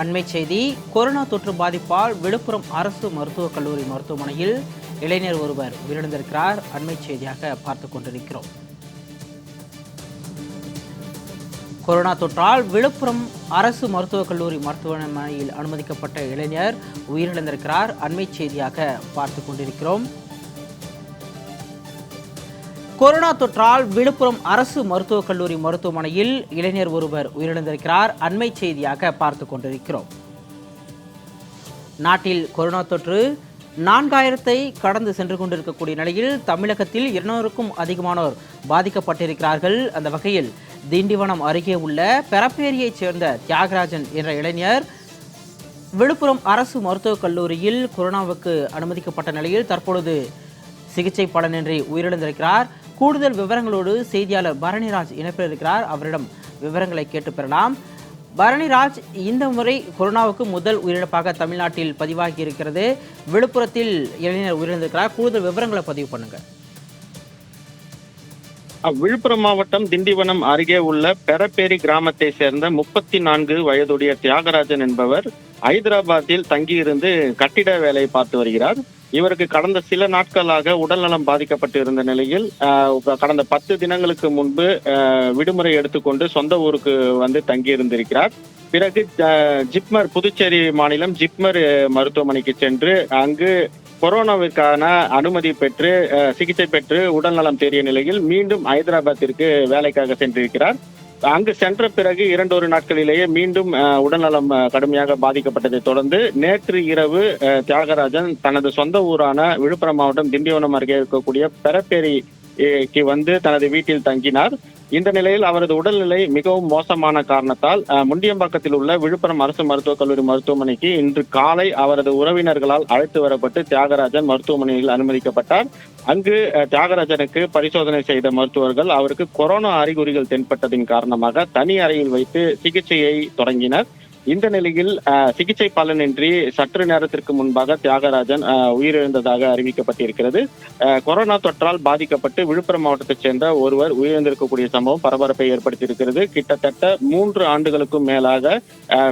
அண்மை செய்தி கொரோனா தொற்று பாதிப்பால் விழுப்புரம் அரசு மருத்துவக் கல்லூரி மருத்துவமனையில் இளைஞர் ஒருவர் உயிரிழந்திருக்கிறார். அண்மை செய்தியாக பார்த்து கொண்டிருக்கிறோம். கொரோனா தொற்றால் விழுப்புரம் அரசு மருத்துவக் கல்லூரி மருத்துவமனையில் அனுமதிக்கப்பட்ட இளைஞர் உயிரிழந்திருக்கிறார். அண்மை செய்தியாக பார்த்து கொண்டிருக்கிறோம். கொரோனா தொற்றால் விழுப்புரம் அரசு மருத்துவக் கல்லூரி மருத்துவமனையில் இளைஞர் ஒருவர் உயிரிழந்திருக்கிறார். அண்மை செய்தியாக பார்த்து கொண்டிருக்கிறோம். நாட்டில் கொரோனா தொற்று நான்காயிரத்தை கடந்து சென்று கொண்டிருக்கக்கூடிய நிலையில் தமிழகத்தில் இருநூறுக்கும் அதிகமானோர் பாதிக்கப்பட்டிருக்கிறார்கள். அந்த வகையில் திண்டிவனம் அருகே உள்ள பெரப்பேரியைச் சேர்ந்த தியாகராஜன் என்ற இளைஞர் விழுப்புரம் அரசு மருத்துவக் கல்லூரியில் கொரோனாவுக்கு அனுமதிக்கப்பட்ட நிலையில் தற்பொழுது சிகிச்சை பலனின்றி உயிரிழந்திருக்கிறார். கூடுதல் விவரங்களோடு செய்தியாளர் பரணிராஜ் இணைப்பில் இருக்கிறார் அவரிடம் விவரங்களை கேட்டு பெறலாம். பரணிராஜ் இந்த முறை கொரோனாவுக்கு முதல் உயிரிழப்பாக தமிழ்நாட்டில் பதிவாகி இருக்கிறது. விழுப்புரத்தில் இளைஞர் உயிரிழந்திருக்கிறார். கூடுதல் விவரங்களை பதிவு பண்ணுங்க. விழுப்புரம் மாவட்டம் திண்டிவனம் அருகே உள்ள பெரப்பேரி கிராமத்தை சேர்ந்த முப்பத்தி நான்கு வயதுடைய தியாகராஜன் என்பவர் ஹைதராபாத்தில் தங்கியிருந்து கட்டிட வேலை பார்த்து வருகிறார். இவருக்கு கடந்த சில நாட்களாக உடல்நலம் பாதிக்கப்பட்டு இருந்த நிலையில் கடந்த பத்து தினங்களுக்கு முன்பு விடுமுறை எடுத்துக்கொண்டு சொந்த ஊருக்கு வந்து தங்கியிருந்திருக்கிறார். பிறகு ஜிப்மர் புதுச்சேரி மாநிலம் ஜிப்மர் மருத்துவமனைக்கு சென்று அங்கு கொரோனாவிற்கான அனுமதி பெற்று அஹ், சிகிச்சை பெற்று உடல்நலம் தேறிய நிலையில் மீண்டும் ஹைதராபாத்திற்கு வேலைக்காக சென்றிருக்கிறார். அங்கு சென்ற பிறகு இரண்டொரு நாட்களிலேயே மீண்டும் அஹ், உடல்நலம் அஹ், கடுமையாக பாதிக்கப்பட்டதை தொடர்ந்து நேற்று இரவு அஹ், தியாகராஜன் தனது சொந்த ஊரான விழுப்புரம் மாவட்டம் திண்டிவனம் அருகே இருக்கக்கூடிய பெரப்பேரிக்கு வந்து தனது வீட்டில் தங்கினார். இந்த நிலையில் அவரது உடல்நிலை மிகவும் மோசமான காரணத்தால் முண்டியம்பாக்கத்தில் உள்ள விழுப்புரம் அரசு மருத்துவக் கல்லூரி மருத்துவமனைக்கு இன்று காலை அவரது உறவினர்களால் அழைத்து வரப்பட்டு தியாகராஜன் மருத்துவமனையில் அனுமதிக்கப்பட்டார். அங்கு அஹ், தியாகராஜனுக்கு பரிசோதனை செய்த மருத்துவர்கள் அவருக்கு கொரோனா அறிகுறிகள் தென்பட்டதின் காரணமாக தனி அறையில் வைத்து சிகிச்சையை தொடங்கினர். இந்த நிலையில் சிகிச்சை பலனின்றி சற்று நேரத்திற்கு முன்பாக தியாகராஜன் உயிரிழந்ததாக அறிவிக்கப்பட்டிருக்கிறது. கொரோனா தொற்றால் பாதிக்கப்பட்டு விழுப்புரம் மாவட்டத்தைச் சேர்ந்த ஒருவர் உயிரிழந்திருக்கக்கூடிய சம்பவம் பரபரப்பை ஏற்படுத்தியிருக்கிறது. கிட்டத்தட்ட மூன்று ஆண்டுகளுக்கும் மேலாக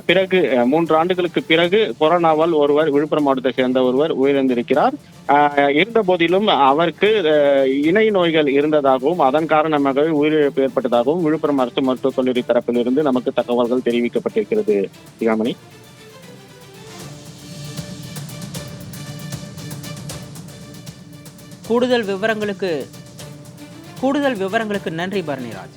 பிறகு மூன்று ஆண்டுகளுக்கு பிறகு கொரோனாவால் ஒருவர் விழுப்புரம் மாவட்டத்தை சேர்ந்த ஒருவர் உயிரிழந்திருக்கிறார். இருந்த போதிலும் அவருக்கு இணை நோய்கள் இருந்ததாகவும் அதன் காரணமாகவே உயிரிழப்பு ஏற்பட்டதாகவும் விழுப்புரம் அரசு மருத்துவக் கல்லூரி தரப்பிலிருந்து நமக்கு தகவல்கள் தெரிவிக்கப்பட்டிருக்கிறது. சிகாமணி கூடுதல் விவரங்களுக்கு கூடுதல் விவரங்களுக்கு நன்றி பரணிராஜ்.